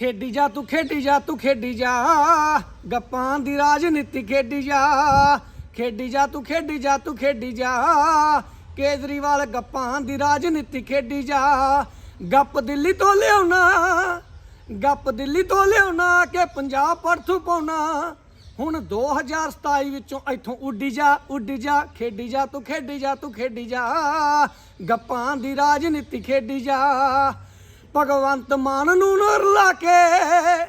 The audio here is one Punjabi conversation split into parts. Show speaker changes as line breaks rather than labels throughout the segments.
ਖੇਡੀ ਜਾ, ਤੂੰ ਖੇਡੀ ਜਾ, ਤੂੰ ਖੇਡੀ ਜਾ। ਗੱਪਾਂ ਦੀ ਰਾਜਨੀਤੀ ਖੇਡੀ ਜਾ। ਖੇਡੀ ਜਾ, ਤੂੰ ਖੇਡੀ ਜਾ, ਤੂੰ ਖੇਡੀ ਜਾ। ਕੇਜਰੀਵਾਲ ਗੱਪਾਂ ਦੀ ਰਾਜਨੀਤੀ ਖੇਡੀ ਜਾ। ਗੱਪ ਦਿੱਲੀ ਤੋਂ ਲਿਆਉਣਾ, ਗੱਪ ਦਿੱਲੀ ਤੋਂ ਲਿਆਉਣਾ ਕਿ ਪੰਜਾਬ ਪਰਥੂ ਪਾਉਣਾ। ਹੁਣ 2027 ਵਿੱਚੋਂ ਇੱਥੋਂ ਉੱਡੀ ਜਾ ਉੱਡੀ ਜਾ, ਖੇਡੀ ਜਾ, ਤੂੰ ਖੇਡੀ ਜਾ, ਤੂੰ ਖੇਡੀ ਜਾ। ਗੱਪਾਂ ਦੀ ਰਾਜਨੀਤੀ ਖੇਡੀ ਜਾ। ਭਗਵੰਤ ਮਾਨ ਨੂੰ ਨਰ ਕੇ,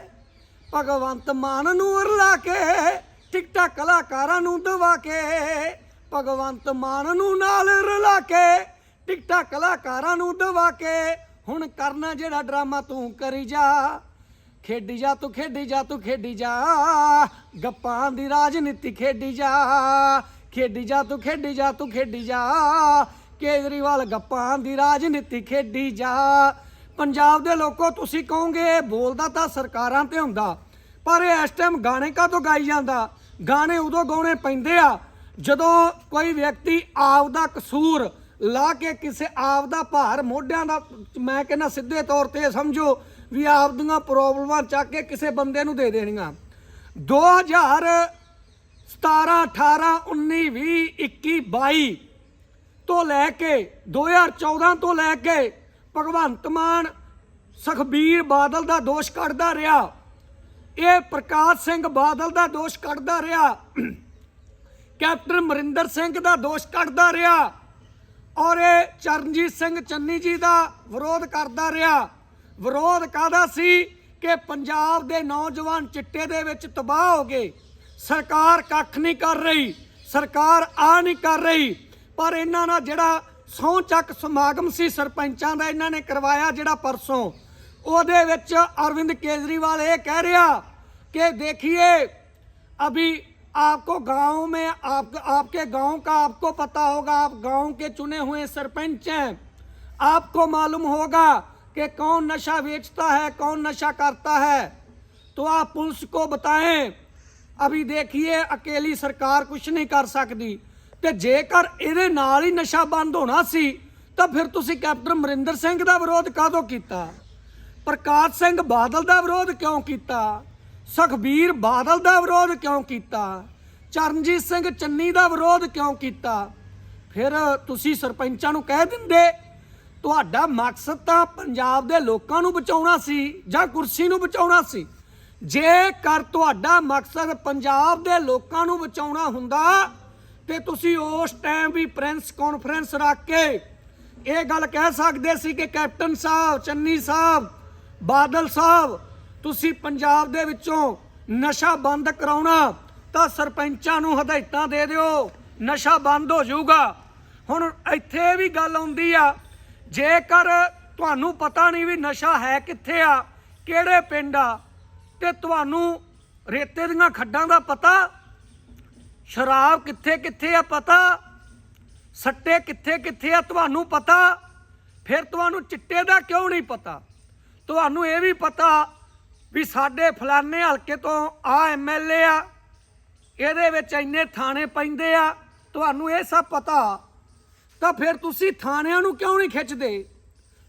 ਭਗਵੰਤ ਮਾਨ ਨੂੰ ਰਲਾ ਕੇ ਟਿਕਟਾ ਕਲਾਕਾਰਾਂ ਨੂੰ ਦਵਾ ਕੇ, ਭਗਵੰਤ ਮਾਨ ਨੂੰ ਨਾਲ ਰਲਾ ਕੇ ਟਿਕਟਾ ਕਲਾਕਾਰਾਂ ਨੂੰ ਦਵਾ ਕੇ, ਹੁਣ ਕਰਨਾ ਜਿਹੜਾ ਡਰਾਮਾ ਤੂੰ ਕਰੀ ਜਾ। ਖੇਡੀ ਜਾ ਤੂੰ, ਖੇਡੀ ਜਾ ਤੂੰ, ਖੇਡੀ ਜਾ। ਗੱਪਾਂ ਦੀ ਰਾਜਨੀਤੀ ਖੇਡੀ ਜਾ। ਖੇਡੀ ਜਾ ਤੂੰ, ਖੇਡੀ ਜਾ ਤੂੰ, ਖੇਡੀ ਜਾ। ਕੇਜਰੀਵਾਲ ਗੱਪਾਂ ਦੀ ਰਾਜਨੀਤੀ ਖੇਡੀ ਜਾ। ਪੰਜਾਬ ਦੇ ਲੋਕੋ, ਤੁਸੀਂ ਕਹੋਗੇ ਇਹ ਬੋਲਦਾ ਤਾਂ ਸਰਕਾਰਾਂ ਤੇ ਹੁੰਦਾ, ਪਰ ਇਹ ਇਸ ਟਾਈਮ ਗਾਣੇ ਕਾਹਤੋਂ ਗਾਈ ਜਾਂਦਾ? ਗਾਣੇ ਉਦੋਂ ਗਾਉਣੇ ਪੈਂਦੇ ਆ, ਜਦੋਂ ਕੋਈ ਵਿਅਕਤੀ ਆਪ ਦਾ ਕਸੂਰ ਲਾ ਕੇ ਕਿਸੇ ਆਪ ਦਾ ਭਾਰ ਮੋਢਿਆਂ ਦਾ, ਮੈਂ ਕਹਿੰਦਾ ਸਿੱਧੇ ਤੌਰ ਤੇ ਸਮਝੋ ਵੀ ਆਪਦੀਆਂ ਪ੍ਰੋਬਲਮਾਂ ਚੱਕ ਕੇ ਕਿਸੇ ਬੰਦੇ ਨੂੰ ਦੇ ਦੇਣੀਆਂ। 2000 17 18 19 20 21 22 ਤੋਂ ਲੈ ਕੇ 2014 ਤੋਂ ਲੈ ਕੇ ਭਗਵੰਤ ਮਾਨ ਸੁਖਬੀਰ ਬਾਦਲ ਦਾ ਦੋਸ਼ ਕੱਢਦਾ ਰਿਹਾ। ਇਹ ਪ੍ਰਕਾਸ਼ ਸਿੰਘ ਬਾਦਲ ਦਾ ਦੋਸ਼ ਕੱਢਦਾ ਰਿਹਾ। ਕੈਪਟਨ ਮਰਿੰਦਰ ਸਿੰਘ ਦਾ ਦੋਸ਼ ਕੱਢਦਾ ਰਿਹਾ। ਔਰ ਇਹ ਚਰਨਜੀਤ ਸਿੰਘ ਚੰਨੀ ਜੀ ਦਾ ਵਿਰੋਧ ਕਰਦਾ ਰਿਹਾ। ਵਿਰੋਧ ਕਾਦਾ ਸੀ ਕਿ ਪੰਜਾਬ ਦੇ ਨੌਜਵਾਨ ਚਿੱਟੇ ਦੇ ਵਿੱਚ ਤਬਾਹ ਹੋ ਗਏ। ਸਰਕਾਰ ਕੱਖ ਨਹੀਂ ਕਰ ਰਹੀ, ਸਰਕਾਰ ਆ ਨਹੀਂ ਕਰ ਰਹੀ। ਪਰ ਇਹਨਾਂ ਨਾਲ ਜਿਹੜਾ ਸਹੁੰ ਚੱਕ ਸਮਾਗਮ ਸੀ ਸਰਪੰਚਾਂ ਦਾ ਇਹਨਾਂ ਨੇ ਕਰਵਾਇਆ ਜਿਹੜਾ ਪਰਸੋਂ ਉਹਦੇ ਵਿੱਚ ਅਰਵਿੰਦ ਕੇਜਰੀਵਾਲ ਇਹ ਕਹਿ ਰਿਹਾ कि देखिए अभी आपको गांव में आप आपके गांव का आपको पता होगा आप गांव के चुने हुए सरपंच हैं आपको मालूम होगा कि कौन नशा बेचता है कौन नशा करता है तो आप पुलिस को बताएं ਅਭੀ ਦੇਖੀਏ ਅਕੇਲੀ ਸਰਕਾਰ ਕੁਝ ਨਹੀਂ ਕਰ ਸਕਦੀ ਤੇ ਜੇਕਰ ਇਹਦੇ ਨਾਲ ਹੀ ਨਸ਼ਾ ਬੰਦ ਹੋਣਾ ਸੀ, ਤਾਂ ਫਿਰ ਤੁਸੀਂ ਕੈਪਟਨ ਅਮਰਿੰਦਰ ਸਿੰਘ ਦਾ ਵਿਰੋਧ ਕਾਹਦੋਂ ਕੀਤਾ? ਪ੍ਰਕਾਸ਼ ਸਿੰਘ ਬਾਦਲ ਦਾ ਵਿਰੋਧ ਕਿਉਂ ਕੀਤਾ? ਸੁਖਬੀਰ ਬਾਦਲ ਦਾ ਵਿਰੋਧ ਕਿਉਂ ਕੀਤਾ? ਚਰਨਜੀਤ ਸਿੰਘ ਚੰਨੀ ਦਾ ਵਿਰੋਧ ਕਿਉਂ ਕੀਤਾ? ਫਿਰ ਤੁਸੀਂ ਸਰਪੰਚਾਂ ਨੂੰ ਕਹਿ ਦਿੰਦੇ, ਤੁਹਾਡਾ ਮਕਸਦ ਤਾਂ ਪੰਜਾਬ ਦੇ ਲੋਕਾਂ ਨੂੰ ਬਚਾਉਣਾ ਸੀ ਜਾਂ ਕੁਰਸੀ ਨੂੰ ਬਚਾਉਣਾ ਸੀ। ਜੇਕਰ ਤੁਹਾਡਾ ਮਕਸਦ ਪੰਜਾਬ ਦੇ ਲੋਕਾਂ ਨੂੰ ਬਚਾਉਣਾ ਹੁੰਦਾ ਤੇ ਤੁਸੀਂ ਉਸ ਟਾਈਮ ਵੀ ਪ੍ਰੈਸ ਕਾਨਫਰੰਸ ਰੱਖ ਕੇ ਇਹ ਗੱਲ ਕਹਿ ਸਕਦੇ ਸੀ ਕਿ ਕੈਪਟਨ ਸਾਹਿਬ, ਚੰਨੀ ਸਾਹਿਬ, ਬਾਦਲ ਸਾਹਿਬ, ਤੁਸੀਂ ਪੰਜਾਬ ਦੇ ਵਿੱਚੋਂ ਨਸ਼ਾ ਬੰਦ ਕਰਾਉਣਾ ਤਾਂ ਸਰਪੰਚਾਂ ਨੂੰ ਹਦਾਇਤਾਂ ਦੇ ਦਿਓ, ਨਸ਼ਾ ਬੰਦ ਹੋ ਜਾਊਗਾ। ਹੁਣ ਇੱਥੇ ਵੀ ਗੱਲ ਆਉਂਦੀ ਆ, ਜੇਕਰ ਤੁਹਾਨੂੰ ਪਤਾ ਨਹੀਂ ਵੀ ਨਸ਼ਾ ਹੈ ਕਿੱਥੇ ਆ, ਕਿਹੜੇ ਪਿੰਡ ਆ, ਤੇ ਤੁਹਾਨੂੰ ਰੇਤੇ ਦੀਆਂ ਖੱਡਾਂ ਦਾ ਪਤਾ ਸ਼ਰਾਬ ਕਿੱਥੇ ਕਿੱਥੇ ਆ ਪਤਾ? ਸੱਟੇ ਕਿੱਥੇ ਕਿੱਥੇ ਆ ਤੁਹਾਨੂੰ ਪਤਾ? ਫਿਰ ਤੁਹਾਨੂੰ ਚਿੱਟੇ ਦਾ ਕਿਉਂ ਨਹੀਂ ਪਤਾ? ਤੁਹਾਨੂੰ ਇਹ ਵੀ ਪਤਾ ਵੀ ਸਾਡੇ ਫਲਾਣੇ ਹਲਕੇ ਤੋਂ ਆ ਐਮਐਲਏ ਆ। ਇਹਦੇ ਵਿੱਚ ਇੰਨੇ ਥਾਣੇ ਪੈਂਦੇ ਆ। ਤੁਹਾਨੂੰ ਇਹ ਸਭ ਪਤਾ। ਤਾਂ ਫਿਰ ਤੁਸੀਂ ਥਾਣਿਆਂ ਨੂੰ ਕਿਉਂ ਨਹੀਂ ਖਿੱਚਦੇ?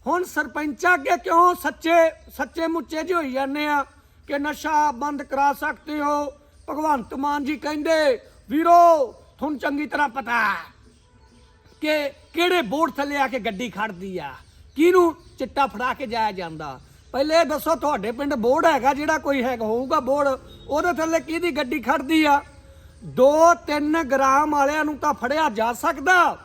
ਹੁਣ ਸਰਪੰਚਾਂ ਅੱਗੇ ਕਿਉਂ ਸੱਚੇ ਸੱਚੇ ਮੁੱਚੇ ਜਿਹੇ ਹੋਈ ਜਾਂਦੇ ਆ ਕਿ ਨਸ਼ਾ ਬੰਦ ਕਰਾ ਸਕਦੇ ਹੋ? ਭਗਵੰਤ ਮਾਨ ਜੀ ਕਹਿੰਦੇ ਵੀਰੋ, ਤੁਹਾਨੂੰ ਚੰਗੀ ਤਰ੍ਹਾਂ ਪਤਾ ਕਿ ਕਿਹੜੇ ਬੋਰਡ ਥੱਲੇ ਆ ਕੇ ਗੱਡੀ ਖੜਦੀ ਆ, ਕਿਹਨੂੰ ਚਿੱਟਾ ਫੜਾ ਕੇ ਜਾਇਆ ਜਾਂਦਾ। ਪਹਿਲੇ ਦੱਸੋ, ਤੁਹਾਡੇ ਪਿੰਡ ਬੋਰਡ ਹੈਗਾ ਜਿਹੜਾ ਕੋਈ ਹੈਗਾ, ਹੋਊਗਾ ਬੋਰਡ, ਉਹਦੇ ਥੱਲੇ ਕਿਹਦੀ ਗੱਡੀ ਖੜਦੀ ਆ? 2-3 ਗ੍ਰਾਮ ਵਾਲਿਆਂ ਨੂੰ ਤਾਂ ਫੜਿਆ ਜਾ ਸਕਦਾ,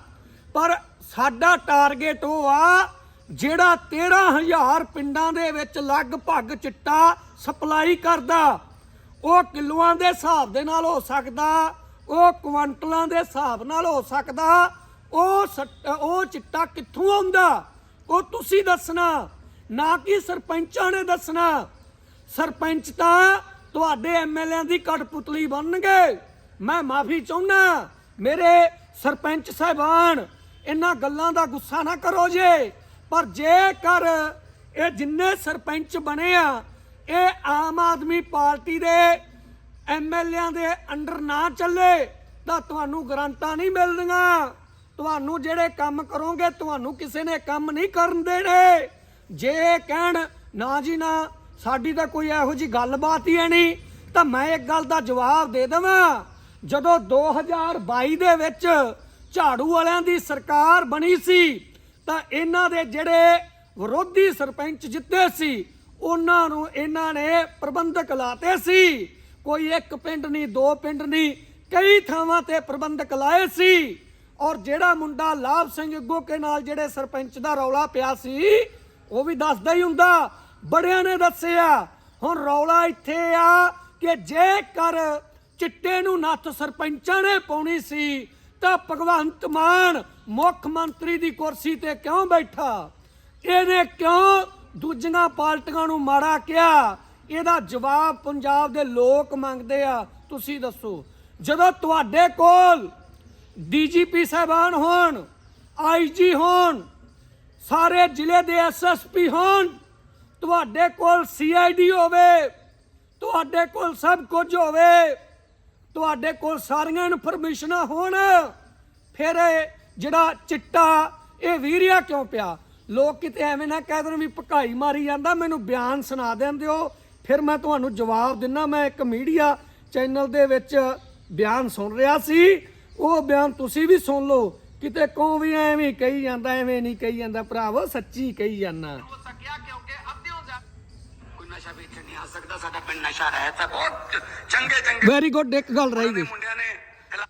ਪਰ ਸਾਡਾ ਟਾਰਗੇਟ ਉਹ ਆ, ਜਿਹੜਾ 13000 ਪਿੰਡਾਂ ਦੇ ਵਿੱਚ ਲਗਭਗ ਚਿੱਟਾ ਸਪਲਾਈ ਕਰਦਾ। ਉਹ ਕਿਲੋਆਂ ਦੇ ਹਿਸਾਬ ਦੇ ਨਾਲ ਹੋ ਸਕਦਾ ਉਹ ਕੁਆਂਟਲਾਂ ਦੇ ਹਿਸਾਬ ਨਾਲ ਹੋ ਸਕਦਾ, ਉਹ ਸੱਟ- ਉਹ ਚਿੱਟਾ ਕਿੱਥੋਂ ਆਉਂਦਾ? ਉਹ ਤੁਸੀਂ ਦੱਸਣਾ, ਨਾ ਕਿ ਸਰਪੰਚਾਂ ਨੇ ਦੱਸਣਾ। ਸਰਪੰਚ ਤਾਂ ਤੁਹਾਡੇ ਐਮਐਲਏ ਦੀ ਕਠਪੁਤਲੀ ਬਣਨਗੇ। ਮੈਂ ਮਾਫੀ ਚਾਹੁੰਦਾ, ਮੇਰੇ ਸਰਪੰਚ ਸਾਹਿਬਾਨ, ਇਹਨਾਂ ਗੱਲਾਂ ਦਾ ਗੁੱਸਾ ਨਾ ਕਰੋ ਜੇ। ਪਰ ਜੇਕਰ ਇਹ ਜਿੰਨੇ ਸਰਪੰਚ ਬਣੇ ਆ, ਇਹ ਆਮ ਆਦਮੀ ਪਾਰਟੀ ਦੇ ਐਮਐਲਏਆਂ ਦੇ ਅੰਡਰ ਨਾ ਚੱਲੇ ਤਾਂ ਤੁਹਾਨੂੰ ਗਰੰਟਾਂ ਨਹੀਂ ਮਿਲਦੀਆਂ। ਤੁਹਾਨੂੰ ਜਿਹੜੇ ਕੰਮ ਕਰੋਗੇ, ਤੁਹਾਨੂੰ ਕਿਸੇ ਨੇ ਕੰਮ ਨਹੀਂ ਕਰਨ ਦੇਣੇ। ਜੇ ਕਹਿਣ, ਨਾ ਜੀ ਨਾ, ਸਾਡੀ ਤਾਂ ਕੋਈ ਇਹੋ ਜੀ ਗੱਲਬਾਤ ਹੀ ਹੈ ਨਹੀਂ, ਤਾਂ ਮੈਂ ਇੱਕ ਗੱਲ ਦਾ ਜਵਾਬ ਦੇ ਦੇਵਾਂ। ਜਦੋਂ 2022 ਦੇ ਵਿੱਚ ਝਾੜੂ ਵਾਲਿਆਂ ਦੀ ਸਰਕਾਰ ਬਣੀ ਸੀ, ਤਾਂ ਇਹਨਾਂ ਦੇ ਜਿਹੜੇ ਵਿਰੋਧੀ ਸਰਪੰਚ ਜਿੱਤੇ ਸੀ, ਉਹਨਾਂ ਨੂੰ ਇਹਨਾਂ ਨੇ ਪ੍ਰਬੰਧਕ ਲਾਤੇ ਸੀ। ਕੋਈ ਇੱਕ ਪਿੰਡ ਨਹੀਂ, ਦੋ ਪਿੰਡ ਨਹੀਂ, ਕਈ ਥਾਵਾਂ ਤੇ ਪ੍ਰਬੰਧਕ ਲਾਏ ਸੀ। ਔਰ ਜਿਹੜਾ ਮੁੰਡਾ ਲਾਭ ਸਿੰਘ ਅੱਗੋਕੇ ਨਾਲ ਜਿਹੜੇ ਸਰਪੰਚ ਦਾ ਰੌਲਾ ਪਿਆ ਸੀ, ਉਹ ਵੀ ਦੱਸਦਾ ਹੀ ਹੁੰਦਾ। ਬੜਿਆਂ ਨੇ ਦੱਸਿਆ, ਹੁਣ ਰੌਲਾ ਇੱਥੇ ਆ ਕਿ ਜੇਕਰ ਚਿੱਟੇ ਨੂੰ ਨੱਥ ਸਰਪੰਚਾਂ ਨੇ ਪਾਉਣੀ ਸੀ, ਤਾਂ ਭਗਵੰਤ ਮਾਨ ਮੁੱਖ ਮੰਤਰੀ ਦੀ ਕੁਰਸੀ ਤੇ ਕਿਉਂ ਬੈਠਾ? ਇਹਨੇ ਕਿਉਂ ਦੂਜੀਆਂ ਪਾਰਟੀਆਂ ਨੂੰ ਮਾੜਾ ਕਿਹਾ? ਇਹਦਾ ਜਵਾਬ ਪੰਜਾਬ ਦੇ ਲੋਕ ਮੰਗਦੇ ਆ। ਤੁਸੀਂ ਦੱਸੋ, ਜਦੋਂ ਤੁਹਾਡੇ ਕੋਲ ਡੀਜੀਪੀ ਸਾਹਿਬਾਨ ਹੋਣ ਆਈਜੀ ਹੋਣ, ਸਾਰੇ ਜ਼ਿਲ੍ਹੇ ਦੇ ਐਸਐਸਪੀ ਹੋਣ, ਤੁਹਾਡੇ ਕੋਲ ਸੀਆਈਡੀ ਹੋਵੇ, ਤੁਹਾਡੇ ਕੋਲ ਸਭ ਕੁਝ ਹੋਵੇ, ਤੁਹਾਡੇ ਕੋਲ ਸਾਰੀਆਂ ਇਨਫੋਰਮੇਸ਼ਨਾਂ ਹੋਣ, ਫਿਰ ਜਿਹੜਾ ਚਿੱਟਾ, ਇਹ ਵੀਰਿਆ ਕਿਉਂ ਪਿਆ? ਲੋਕ ਕਿਤੇ ਐਵੇਂ ਨਾ ਕਹਿ ਦੇਣ ਵੀ ਭਕਾਈ ਮਾਰੀ ਜਾਂਦਾ, ਮੈਨੂੰ ਬਿਆਨ ਸੁਣਾ ਦਿੰਦੇ ਹੋ ਫਿਰ ਮੈਂ ਤੁਹਾਨੂੰ ਜਵਾਬ ਦਿੰਨਾ ਮੈਂ ਇੱਕ ਮੀਡੀਆ ਚੈਨਲ ਦੇ ਵਿੱਚ ਬਿਆਨ ਸੁਣ ਰਿਹਾ ਸੀ। ਉਹ ਬਿਆਨ ਤੁਸੀਂ ਵੀ ਸੁਣ ਲਓ। ਕਿਤੇ ਕੋ ਵੀ ਐਵੇਂ ਕਹੀ ਜਾਂਦਾ ਐਵੇਂ ਨਹੀਂ ਕਹੀ ਜਾਂਦਾ। ਭਰਾਵੋ ਸੱਚੀ ਕਹੀ ਜਾਂਦਾ।
ਹੋ ਸਕਿਆ ਕਿਉਂਕਿ ਅੱਧਿਓਂ ਜਾ ਕੋਈ ਨਸ਼ਾ ਵੇਚਣ ਨਹੀਂ ਆ ਸਕਦਾ। ਸਾਡਾ ਪਿੰਡ ਨਸ਼ਾ ਰਹਿਤ ਹੈ ਬਹੁਤ। ਚੰਗੇ ਚੰਗੇ
ਵੈਰੀ ਗੁੱਡ ਇੱਕ ਗੱਲ ਰਹਿ ਗਈ।
ਮੁੰਡਿਆਂ ਨੇ ਖਿਲਾ-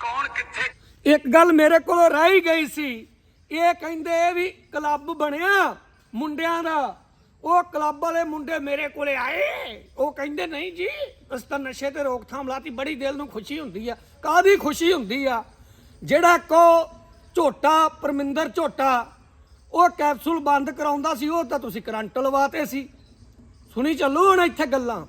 ਕੌਣ ਕਿੱਥੇ
ਇੱਕ ਗੱਲ ਮੇਰੇ ਕੋਲੋਂ ਰਹਿ ਗਈ ਸੀ। ਇਹ ਕਹਿੰਦੇ ਵੀ ਕਲੱਬ ਬਣਿਆ ਮੁੰਡਿਆਂ ਦਾ। ਉਹ ਕਲੱਬ ਵਾਲੇ ਮੁੰਡੇ ਮੇਰੇ ਕੋਲੇ ਆਏ। ਉਹ ਕਹਿੰਦੇ, ਨਹੀਂ ਜੀ, ਅਸੀਂ ਤਾਂ ਨਸ਼ੇ ਤੇ ਰੋਕਥਾਮ ਲਾਤੀ, ਬੜੀ ਦਿਲ ਨੂੰ ਖੁਸ਼ੀ ਹੁੰਦੀ ਆ। ਕਾਦੀ ਖੁਸ਼ੀ ਹੁੰਦੀ ਆ? ਜਿਹੜਾ ਕੋ ਝੋਟਾ, ਪਰਮਿੰਦਰ ਝੋਟਾ, ਉਹ ਕੈਪਸੂਲ ਬੰਦ ਕਰਾਉਂਦਾ ਸੀ, ਉਹ ਤਾਂ ਤੁਸੀਂ ਕਰੰਟ ਲਵਾਤੇ ਸੀ। ਸੁਣੀ ਚੱਲੋ ਹੁਣ ਇੱਥੇ ਗੱਲਾਂ।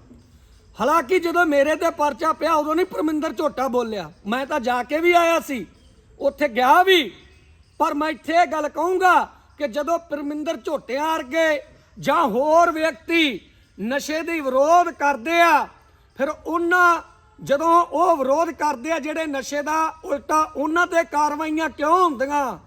ਹਾਲਾਂਕਿ ਜਦੋਂ ਮੇਰੇ ਤੇ ਪਰਚਾ ਪਿਆ, ਉਦੋਂ ਨਹੀਂ ਪਰਮਿੰਦਰ ਝੋਟਾ ਬੋਲਿਆ। ਮੈਂ ਤਾਂ ਜਾ ਕੇ ਵੀ ਆਇਆ ਸੀ, ਉੱਥੇ ਗਿਆ ਵੀ। ਪਰ ਮੈਂ ਇੱਥੇ ਇਹ ਗੱਲ ਕਹੂੰਗਾ ਕਿ ਜਦੋਂ ਪਰਮਿੰਦਰ ਝੋਟਿਆਂ ਵਰਗੇ ਜਾਂ ਹੋਰ ਵਿਅਕਤੀ ਨਸ਼ੇ ਦੀ ਵਿਰੋਧ ਕਰਦੇ ਆ, ਫਿਰ ਉਹਨਾਂ, ਜਦੋਂ ਉਹ ਵਿਰੋਧ ਕਰਦੇ ਆ, ਜਿਹੜੇ ਨਸ਼ੇ ਦਾ ਉਲਟਾ ਉਹਨਾਂ ਤੇ ਕਾਰਵਾਈਆਂ ਕਿਉਂ ਹੁੰਦੀਆਂ?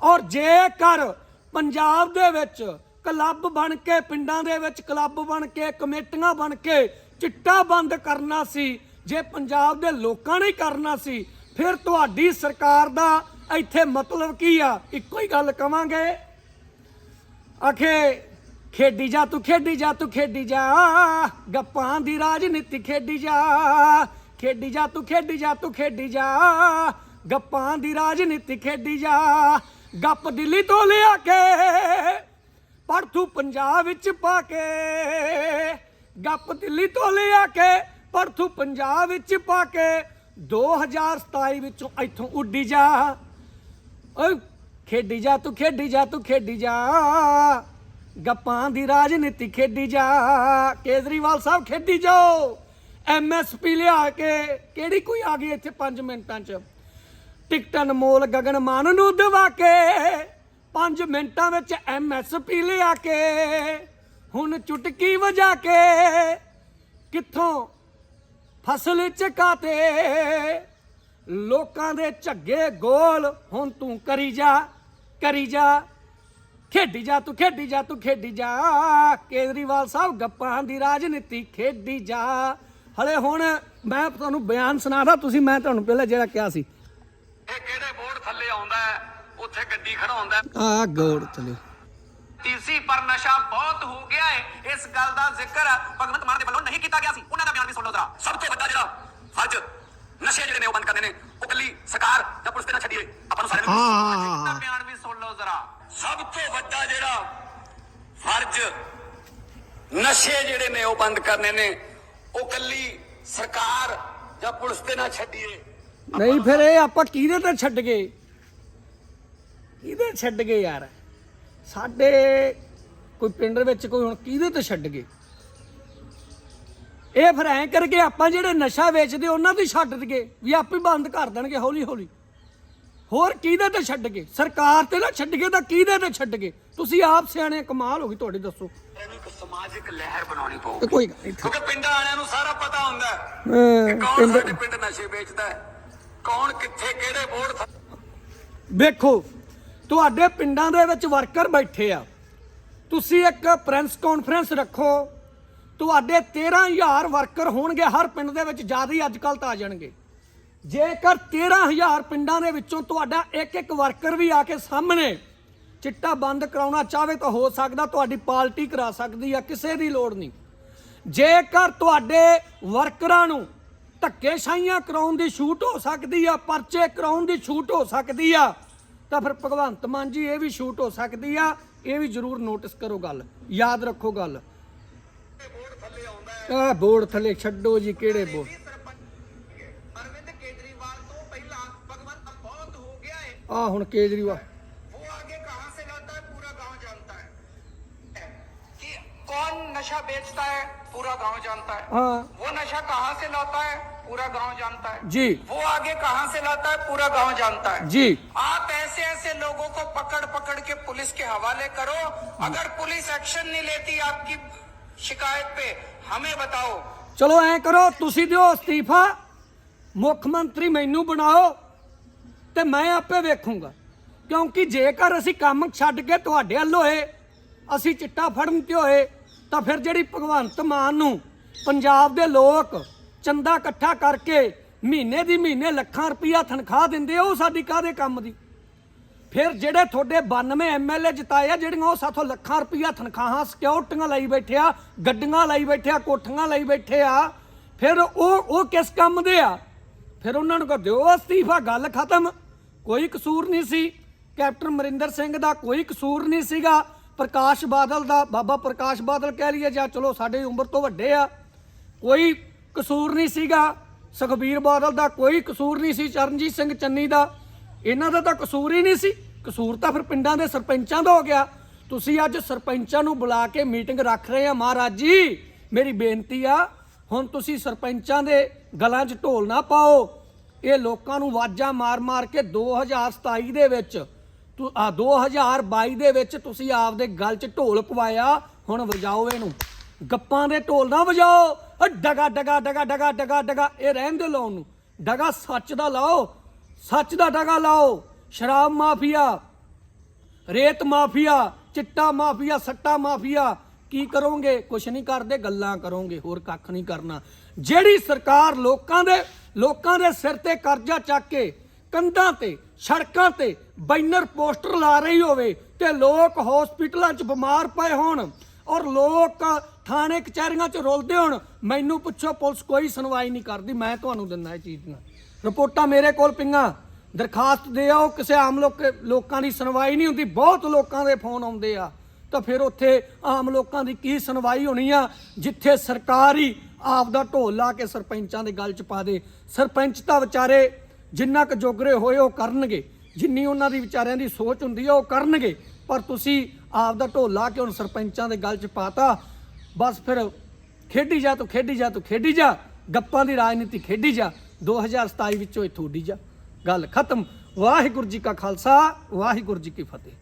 ਔਰ ਜੇਕਰ ਪੰਜਾਬ ਦੇ ਵਿੱਚ ਕਲੱਬ ਬਣ ਕੇ, ਪਿੰਡਾਂ ਦੇ ਵਿੱਚ ਕਲੱਬ ਬਣ ਕੇ, ਕਮੇਟੀਆਂ ਬਣ ਕੇ ਚਿੱਟਾ ਬੰਦ ਕਰਨਾ ਸੀ, ਜੇ ਪੰਜਾਬ ਦੇ ਲੋਕਾਂ ਨੇ ਕਰਨਾ ਸੀ, ਫਿਰ ਤੁਹਾਡੀ ਸਰਕਾਰ ਦਾ ਇੱਥੇ ਮਤਲਬ ਕੀ ਆ? ਇੱਕੋ ਹੀ ਗੱਲ ਕਵਾਂਗੇ। ਆਖੇ ਖੇਡੀ ਜਾ, ਤੂੰ ਖੇਡੀ ਜਾ, ਤੂੰ ਖੇਡੀ ਜਾ। ਗੱਪਾਂ ਦੀ ਰਾਜਨੀਤੀ ਖੇਡੀ ਜਾ। ਖੇਡੀ ਜਾ, ਤੂੰ ਖੇਡੀ ਜਾ, ਤੂੰ ਖੇਡੀ ਜਾ। ਗੱਪਾਂ ਦੀ ਰਾਜਨੀਤੀ ਖੇਡੀ ਜਾ। ਗੱਪ ਦਿੱਲੀ ਤੋਂ ਲਿਆ ਕੇ ਪਰ ਤੂੰ ਪੰਜਾਬ ਵਿੱਚ ਪਾ ਕੇ। ਗੱਪ ਦਿੱਲੀ ਤੋਂ ਲਿਆ ਕੇ ਪਰ ਤੂੰ ਪੰਜਾਬ ਵਿੱਚ ਪਾ ਕੇ। 2027 ਵਿੱਚੋਂ ਇੱਥੋਂ ਉੱਡੀ ਜਾ। ਓਏ, ਖੇਡੀ ਜਾ, ਤੂੰ ਖੇਡੀ ਜਾ, ਤੂੰ ਖੇਡੀ ਜਾ। ਗੱਪਾਂ ਦੀ ਰਾਜਨੀਤੀ ਖੇਡੀ ਜਾ, ਕੇਜਰੀਵਾਲ ਸਾਹਿਬ ਖੇਡੀ ਜਾਓ। ਐਮਐਸਪੀ ਲਿਆ ਕੇ ਕਿਹੜੀ ਕੋਈ ਆ ਗਈ ਇੱਥੇ 5 ਮਿੰਟਾਂ 'ਚ? ਟਿਕਟਨ ਮੋਲ ਗਗਨ ਮਾਨ ਨੂੰ ਦਵਾ ਕੇ 5 ਮਿੰਟਾਂ ਵਿੱਚ ਐਮਐਸਪੀ ਲਿਆ ਕੇ, ਹੁਣ ਚੁਟਕੀ ਵਜਾ ਕੇ, ਕਿੱਥੋਂ ਫਸਲ ਚਕਾਤੇ ਲੋਕਾਂ ਦੇ ਝੱਗੇ ਗੋਲ, ਹੁਣ ਤੂੰ ਕਰੀ ਜਾ ਕਰੀ ਜਾ। ਖੇਡੀ ਜਾ ਤੂੰ ਖੇਡੀ ਜਾ ਤੂੰ ਖੇਡੀ ਜਾ। ਕੇਜਰੀਵਾਲ ਸਾਹਿਬ ਗੱਪਾਂ ਦੀ ਰਾਜਨੀਤੀ ਖੇਡੀ ਜਾ। ਹਲੇ ਹੁਣ ਮੈਂ ਤੁਹਾਨੂੰ ਬਿਆਨ ਸੁਣਾਦਾ ਤੁਸੀਂ ਮੈਂ ਤੁਹਾਨੂੰ ਪਹਿਲਾਂ ਜਿਹੜਾ ਕਿਹਾ ਸੀ।
ਇਹ ਕਿਹੜੇ ਬੋਰਡ ਥੱਲੇ ਆਉਂਦਾ ਹੈ? ਉੱਥੇ ਗੱਡੀ ਖੜਾਉਂਦਾ
ਆ ਗੋੜ ਚਲੇ
ਤੀਸੀ ਪਰ ਨਸ਼ਾ ਬਹੁਤ ਹੋ ਗਿਆ ਹੈ ਇਸ ਗੱਲ ਦਾ ਜ਼ਿਕਰ ਭਗਵੰਤ ਮਾਨ ਦੇ ਵੱਲੋਂ ਨਹੀਂ ਕੀਤਾ ਗਿਆ ਸੀ। ਉਹਨਾਂ ਦਾ ਬਿਆਨ ਵੀ ਸੁਣ ਲਓ ਜ਼ਰਾ। ਸਭ ਤੋਂ ਵੱਡਾ ਜਿਹੜਾ ਫਰਜ਼ ਨਸ਼ੇ ਜਿਹੜੇ ਨੇ ਉਹ ਬੰਦ ਕਰਨੇ ਨੇ। ਉਹ ਕੱਲੀ ਸਰਕਾਰ ਜਾਂ ਪੁਲਿਸ ਤੇ ਨਾ ਛੱਡੀਏ। ਆਪਾਂ ਨੂੰ ਸਾਰਿਆਂ ਨੂੰ
ਹਾਂ, ਹਾਂ, ਹਾਂ,
ਉਹਦਾ ਬਿਆਨ ਵੀ ਸੁਣ ਲਓ ਜ਼ਰਾ। ਸਭ ਤੋਂ ਵੱਡਾ ਜਿਹੜਾ ਫਰਜ਼ ਨਸ਼ੇ ਜਿਹੜੇ ਨੇ ਉਹ ਬੰਦ ਕਰਨੇ ਨੇ, ਉਹ ਕੱਲੀ ਸਰਕਾਰ ਜਾਂ ਪੁਲਿਸ ਤੇ ਨਾ ਛੱਡੀਏ।
ਨਹੀਂ ਫਿਰ ਇਹ ਆਪਾਂ ਕਿਹਦੇ ਤੇ ਛੱਡ ਗਏ ਕਿਹਦੇ ਛੱਡ ਗਏ ਯਾਰ? ਸਾਡੇ ਕੋਈ ਪਿੰਡ ਵਿੱਚ ਕੋਈ ਹੁਣ ਕਿਹਦੇ ਤੇ ਛੱਡ ਗਏ ਇਹ ਫਿਰ ਐਂ ਕਰਕੇ ਆਪਾਂ ਜਿਹੜੇ ਨਸ਼ਾ ਵੇਚਦੇ, ਉਹਨਾਂ ਦੀ ਛੱਡ ਦਈਏ, ਵੀ ਆਪੇ ਬੰਦ ਕਰ ਦੇਣਗੇ ਹੌਲੀ ਹੌਲੀ ਹੋਰ ਕਿਹਦੇ ਤੇ ਛੱਡ ਗਏ? ਸਰਕਾਰ ਤੇ ਨਾ ਛੱਡ ਗਏ ਤਾਂ ਕਿਹਦੇ ਤੇ ਛੱਡ ਗਏ? ਤੁਸੀਂ ਆਪ ਸਿਆਣੇ ਕਮਾਲ ਹੋ ਗਈ ਤੁਹਾਡੀ ਦੱਸੋ।
ਇਹਨੂੰ ਇੱਕ ਸਮਾਜਿਕ ਲਹਿਰ ਬਣਾਉਣੀ ਪਊ।
ਤੇ ਕੋਈ ਗੱਲ ਨਹੀਂ।
ਕਿਉਂਕਿ ਪਿੰਡਾਂ ਵਾਲਿਆਂ ਨੂੰ ਸਾਰਾ ਪਤਾ ਹੁੰਦਾ ਹੈ।
ਅਹ,
ਕਿ ਕੌਣ
ਪਿੰਡ-
ਸਾਡੇ ਪਿੰਡ ਨਸ਼ੇ ਵੇਚਦਾ ਹੈ? ਕੌਣ ਕਿੱਥੇ ਕਿਹੜੇ ਬੋਰਡ ਥ-
ਵੇਖੋ ਤੁਹਾਡੇ ਪਿੰਡਾਂ ਦੇ ਵਿੱਚ ਵਰਕਰ ਬੈਠੇ ਆ। ਤੁਸੀਂ ਇੱਕ ਪ੍ਰੈਸ ਕਾਨਫਰੰਸ ਰੱਖੋ। ਤੁਹਾਡੇ 13000 ਵਰਕਰ ਹੋਣਗੇ ਹਰ ਪਿੰਡ ਦੇ ਵਿੱਚ ਜ਼ਿਆਦਾ ਹੀ ਅੱਜ ਕੱਲ ਤਾਂ ਆ ਜਾਣਗੇ। ਜੇਕਰ 13000 ਪਿੰਡਾਂ ਦੇ ਵਿੱਚੋਂ ਤੁਹਾਡਾ ਇੱਕ ਇੱਕ ਵਰਕਰ ਵੀ ਆ ਕੇ ਸਾਹਮਣੇ ਚਿੱਟਾ ਬੰਦ ਕਰਾਉਣਾ ਚਾਹਵੇ ਤਾਂ ਹੋ ਸਕਦਾ ਤੁਹਾਡੀ ਪਾਰਟੀ ਕਰਾ ਸਕਦੀ ਆ ਕਿਸੇ ਦੀ ਲੋੜ ਨਹੀਂ। ਜੇਕਰ ਤੁਹਾਡੇ ਵਰਕਰਾਂ ਨੂੰ ਧੱਕੇਸ਼ਾਹੀਆਂ ਕਰਾਉਣ ਦੀ ਛੂਟ ਹੋ ਸਕਦੀ ਆ ਪਰਚੇ ਕਰਾਉਣ ਦੀ ਛੂਟ ਹੋ ਸਕਦੀ ਆ ਤਾਂ ਫਿਰ ਭਗਵੰਤ ਮਾਨ ਜੀ ਇਹ ਵੀ ਛੂਟ ਹੋ ਸਕਦੀ ਆ ਇਹ ਵੀ ਜ਼ਰੂਰ ਨੋਟਿਸ ਕਰੋ ਗੱਲ ਯਾਦ ਰੱਖੋ ਗੱਲ। ਆ ਬੋਰਡ ਥੱਲੇ ਛੱਡੋ ਜੀ ਕਿਹੜੇ ਬੋਰਡ?
आ हूँ केजरीवाल कौन नशा बेचता है पूरा गाँव जानता है।
हाँ।
वो नशा कहाँ से लाता है पूरा गाँव जानता है।
जी।
वो आगे कहाँ से लाता है पूरा गाँव जानता है।
जी।
आप ऐसे ऐसे लोगों को पकड़ पकड़ के पुलिस के हवाले करो। अगर पुलिस एक्शन नहीं लेती आपकी शिकायत पे हमें बताओ।
चलो ऐ करो तुम दियो इस्तीफा। मुख्यमंत्री मैनू बनाओ। ਤੇ ਮੈਂ ਆਪੇ ਵੇਖੂੰਗਾ। ਕਿਉਂਕਿ ਜੇਕਰ ਅਸੀਂ ਕੰਮ ਛੱਡ ਕੇ ਤੁਹਾਡੇ ਵੱਲ ਹੋਏ, ਅਸੀਂ ਚਿੱਟਾ ਫੜਨ ਤੇ ਹੋਏ, ਤਾਂ ਫਿਰ ਜਿਹੜੀ ਭਗਵੰਤ ਮਾਨ ਨੂੰ ਪੰਜਾਬ ਦੇ ਲੋਕ ਚੰਦਾ ਇਕੱਠਾ ਕਰਕੇ ਮਹੀਨੇ ਦੀ ਮਹੀਨੇ ਲੱਖਾਂ ਰੁਪਈਆ ਤਨਖਾਹ ਦਿੰਦੇ ਆ, ਉਹ ਸਾਡੀ ਕਾਹਦੇ ਕੰਮ ਦੀ? ਫਿਰ ਜਿਹੜੇ ਤੁਹਾਡੇ 92 ਐਮਐਲਏ ਜਿਤਾਏ ਆ, ਜਿਹੜੀਆਂ ਉਹ ਸਾਥੋਂ ਲੱਖਾਂ ਰੁਪਈਆ ਤਨਖਾਹਾਂ ਸਿਕਿਉਰਟੀਆਂ ਲਈ ਬੈਠੇ ਆ, ਗੱਡੀਆਂ ਲਈ ਬੈਠੇ ਆ, ਕੋਠੀਆਂ ਲਈ ਬੈਠੇ ਆ, ਫਿਰ ਉਹ ਉਹ ਕਿਸ ਕੰਮ ਦੇ ਆ? ਫਿਰ ਉਹਨਾਂ ਨੂੰ ਕਹ, ਦਿਓ ਅਸਤੀਫਾ, ਗੱਲ ਖਤਮ। ਕੋਈ ਕਸੂਰ ਨਹੀਂ ਸੀ। ਕੈਪਟਨ ਅਮਰਿੰਦਰ ਸਿੰਘ ਦਾ ਕੋਈ ਕਸੂਰ ਨਹੀਂ ਸੀਗਾ। ਪ੍ਰਕਾਸ਼ ਬਾਦਲ ਦਾ, ਬਾਬਾ ਪ੍ਰਕਾਸ਼ ਬਾਦਲ ਕਹਿ ਲਈਏ, ਜਾਂ ਚਲੋ ਸਾਡੇ ਉਮਰ ਤੋਂ ਵੱਡੇ ਆ। ਕੋਈ ਕਸੂਰ ਨਹੀਂ ਸੀਗਾ। ਸੁਖਬੀਰ ਬਾਦਲ ਦਾ ਕੋਈ ਕਸੂਰ ਨਹੀਂ ਸੀ। ਚਰਨਜੀਤ ਸਿੰਘ ਚੰਨੀ ਦਾ। ਇਹਨਾਂ ਦਾ ਤਾਂ ਕਸੂਰ ਹੀ ਨਹੀਂ ਸੀ। ਕਸੂਰ ਤਾਂ ਫਿਰ ਪਿੰਡਾਂ ਦੇ ਸਰਪੰਚਾਂ ਦਾ ਹੋ ਗਿਆ। ਤੁਸੀਂ ਅੱਜ ਸਰਪੰਚਾਂ ਨੂੰ ਬੁਲਾ ਕੇ ਮੀਟਿੰਗ ਰੱਖ ਰਹੇ ਆ ਮਹਾਰਾਜ ਜੀ। ਮੇਰੀ ਬੇਨਤੀ ਆ, ਹੁਣ ਤੁਸੀਂ ਸਰਪੰਚਾਂ ਦੇ ਗਲਾਂ 'ਚ ਢੋਲ ਨਾ ਪਾਓ। ਇਹ ਲੋਕਾਂ ਨੂੰ ਵਾਜਾਂ ਮਾਰ-ਮਾਰ ਕੇ 2027 ਦੇ ਵਿੱਚ ਤੂੰ, ਆ 2022 ਦੇ ਵਿੱਚ ਤੁਸੀਂ ਆਪਦੇ ਗੱਲ 'ਚ ਢੋਲ ਪਵਾਇਆ, ਹੁਣ ਵਜਾਓ ਇਹਨੂੰ। ਗੱਪਾਂ ਦੇ ਢੋਲ ਨਾ ਵਜਾਓ। ਓ ਡਗਾ ਡਗਾ ਡਗਾ ਡਗਾ ਡਗਾ ਡਗਾ, ਇਹ ਰਹਿਣ ਦੇ ਲਾਉਣ ਨੂੰ। ਡਗਾ ਸੱਚ ਦਾ ਲਾਓ। ਸੱਚ ਦਾ ਡਗਾ ਲਾਓ। ਸ਼ਰਾਬ ਮਾਫੀਆ, ਰੇਤ ਮਾਫੀਆ, ਚਿੱਟਾ ਮਾਫੀਆ, ਸੱਟਾ ਮਾਫੀਆ, ਕੀ ਕਰੋਗੇ? ਕੁਛ ਨਹੀਂ ਕਰਦੇ, ਗੱਲਾਂ ਕਰੋਗੇ, ਹੋਰ ਕੱਖ ਨਹੀਂ ਕਰਨਾ। ਜਿਹੜੀ ਸਰਕਾਰ ਲੋਕਾਂ ਦੇ ਲੋਕਾਂ ਦੇ ਸਿਰ ਤੇ ਕਰਜ਼ਾ ਚੱਕ ਕੇ, ਕੰਧਾਂ ਤੇ, ਸੜਕਾਂ ਤੇ ਬੈਨਰ ਪੋਸਟਰ ਲਾ ਰਹੀ ਹੋਵੇ ਤੇ ਲੋਕ ਹਸਪੀਟਲਾਂ 'ਚ ਬਿਮਾਰ ਪਏ ਹੋਣ ਔਰ ਲੋਕ ਥਾਣੇ, ਕਚਹਿਰੀਆਂ 'ਚ ਰੁਲਦੇ ਹੋਣ, ਮੈਨੂੰ ਪੁੱਛੋ, ਪੁਲਿਸ ਕੋਈ ਸੁਣਵਾਈ ਨਹੀਂ ਕਰਦੀ, ਮੈਂ ਤੁਹਾਨੂੰ ਦਿੰਦਾ ਇਹ ਚੀਜ਼ ਨਾਲ। ਰਿਪੋਰਟਾਂ ਮੇਰੇ ਕੋਲ ਪਿੰਗਾ ਦਰਖਾਸਤ ਦੇ ਆਓ, ਕਿਸੇ ਆਮ ਲੋਕ, ਲੋਕਾਂ ਦੀ ਸੁਣਵਾਈ ਨਹੀਂ ਹੁੰਦੀ, ਬਹੁਤ ਲੋਕਾਂ ਦੇ ਫੋਨ ਆਉਂਦੇ ਆ, ਤਾਂ ਫਿਰ ਉੱਥੇ ਆਮ ਲੋਕਾਂ ਦੀ ਕੀ ਸੁਣਵਾਈ ਹੋਣੀ ਆ, ਜਿੱਥੇ ਸਰਕਾਰੀ ਆਪ ਦਾ ਢੋਲ ਲਾ ਕੇ ਸਰਪੰਚਾਂ ਦੇ ਗੱਲ 'ਚ ਪਾ ਦੇ। ਸਰਪੰਚ ਤਾਂ ਵਿਚਾਰੇ ਜਿੰਨਾ ਕੁ ਜੋਗਰੇ ਹੋਏ ਉਹ ਕਰਨਗੇ। ਜਿੰਨੀ ਉਹਨਾਂ ਦੀ ਵਿਚਾਰਿਆਂ ਦੀ ਸੋਚ ਹੁੰਦੀ ਹੈ ਉਹ ਕਰਨਗੇ। ਪਰ ਤੁਸੀਂ ਆਪ ਦਾ ਢੋਲ ਲਾ ਕੇ ਹੁਣ ਸਰਪੰਚਾਂ ਦੇ ਗੱਲ 'ਚ ਪਾਤਾ, ਬਸ ਫਿਰ ਖੇਡੀ ਜਾ ਤੂੰ, ਖੇਡੀ ਜਾ ਤੂੰ, ਖੇਡੀ ਜਾ। ਗੱਪਾਂ ਦੀ ਰਾਜਨੀਤੀ ਖੇਡੀ ਜਾ। 2027 ਵਿੱਚੋਂ ਇੱਥੋਂ ਉੱਡੀ ਜਾ। ਗੱਲ ਖਤਮ। ਵਾਹਿਗੁਰੂ ਜੀ ਕਾ ਖਾਲਸਾ, ਵਾਹਿਗੁਰੂ ਜੀ ਕੀ ਫਤਿਹ।